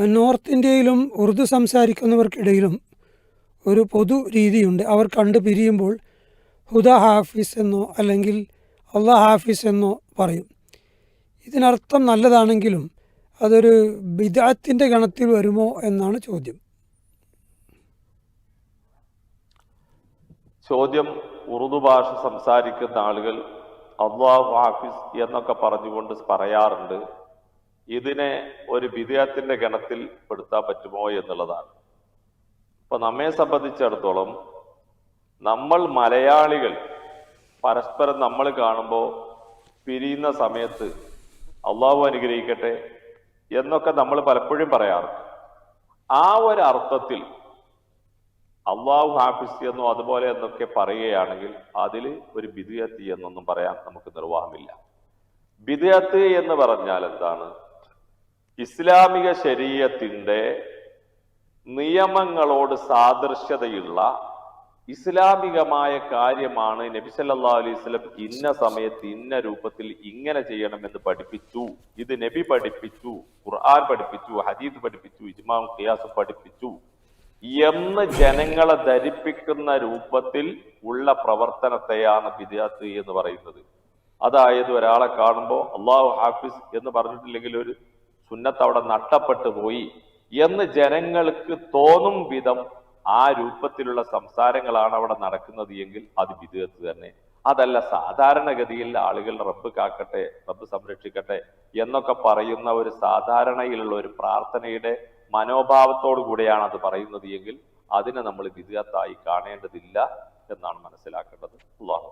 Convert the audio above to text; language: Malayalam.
നോർത്ത് ഇന്ത്യയിലും ഉറുദു സംസാരിക്കുന്നവർക്കിടയിലും ഒരു പൊതു രീതിയുണ്ട്. അവർ കണ്ടു പിരിയുമ്പോൾ ഹുദ ഹാഫിസ് എന്നോ അല്ലെങ്കിൽ അള്ളാഹ് ഹാഫിസ് എന്നോ പറയും. ഇതിനർത്ഥം നല്ലതാണെങ്കിലും അതൊരു ബിദാത്തിന്റെ ഗണത്തിൽ വരുമോ എന്നാണ് ചോദ്യം. ചോദ്യം ഉറുദു ഭാഷ സംസാരിക്കുന്ന ആളുകൾ അള്ളാഹു ഹാഫിസ് എന്നൊക്കെ പറഞ്ഞുകൊണ്ട് പറയാറുണ്ട്. ഇതിനെ ഒരു വിദ്യാത്തിന്റെ ഗണത്തിൽ പെടുത്താൻ പറ്റുമോ എന്നുള്ളതാണ്. ഇപ്പൊ നമ്മെ സംബന്ധിച്ചിടത്തോളം നമ്മൾ മലയാളികൾ പരസ്പരം നമ്മൾ കാണുമ്പോൾ പിരിയുന്ന സമയത്ത് അള്ളാഹു അനുഗ്രഹിക്കട്ടെ എന്നൊക്കെ നമ്മൾ പലപ്പോഴും പറയാറുണ്ട് ആ ഒരു അർത്ഥത്തിൽ അള്ളാഹു ഹാഫിസ് എന്നോ അതുപോലെ എന്നൊക്കെ പറയുകയാണെങ്കിൽ അതിൽ ഒരു ബിദിയത്ത് എന്നൊന്നും പറയാൻ നമുക്ക് നിർവാഹമില്ല. ബിദിയത്ത് എന്ന് പറഞ്ഞാൽ എന്താണ്? ഇസ്ലാമിക ശരീരത്തിന്റെ നിയമങ്ങളോട് സാദൃശ്യതയുള്ള ഇസ്ലാമികമായ കാര്യമാണ് നബി സല്ലാ അലൈഹി സ്വലം ഇന്ന സമയത്ത് ഇന്ന രൂപത്തിൽ ഇങ്ങനെ ചെയ്യണമെന്ന് പഠിപ്പിച്ചു. ഇത് നബി പഠിപ്പിച്ചു ഖുർആൻ പഠിപ്പിച്ചു ഹദീദ് പഠിപ്പിച്ചു ഇജ്മാം ഖിയാസ് പഠിപ്പിച്ചു. എന്ന് ജനങ്ങളെ ധരിപ്പിക്കുന്ന രൂപത്തിൽ ഉള്ള പ്രവർത്തനത്തെയാണ് വിദ്യാർത്ഥി എന്ന് പറയുന്നത്. അതായത് ഒരാളെ കാണുമ്പോൾ അള്ളാഹു ഹാഫിസ് എന്ന് പറഞ്ഞിട്ടില്ലെങ്കിൽ ഒരു സുന്നത്ത് അവിടെ നഷ്ടപ്പെട്ടു പോയി എന്ന് ജനങ്ങൾക്ക് തോന്നും വിധം ആ രൂപത്തിലുള്ള സംസാരങ്ങളാണ് അവിടെ നടക്കുന്നത് എങ്കിൽ അത് വിധേയത്ത് തന്നെ. അതല്ല സാധാരണഗതിയിൽ ആളുകൾ റബ്ബ് കാക്കട്ടെ റബ്ബ് സംരക്ഷിക്കട്ടെ എന്നൊക്കെ പറയുന്ന ഒരു സാധാരണയിലുള്ള ഒരു പ്രാർത്ഥനയുടെ മനോഭാവത്തോടു കൂടെയാണ് അത് പറയുന്നത് എങ്കിൽ അതിനെ നമ്മൾ വിധേയത്തായി കാണേണ്ടതില്ല എന്നാണ് മനസ്സിലാക്കേണ്ടത്. അള്ളാഹു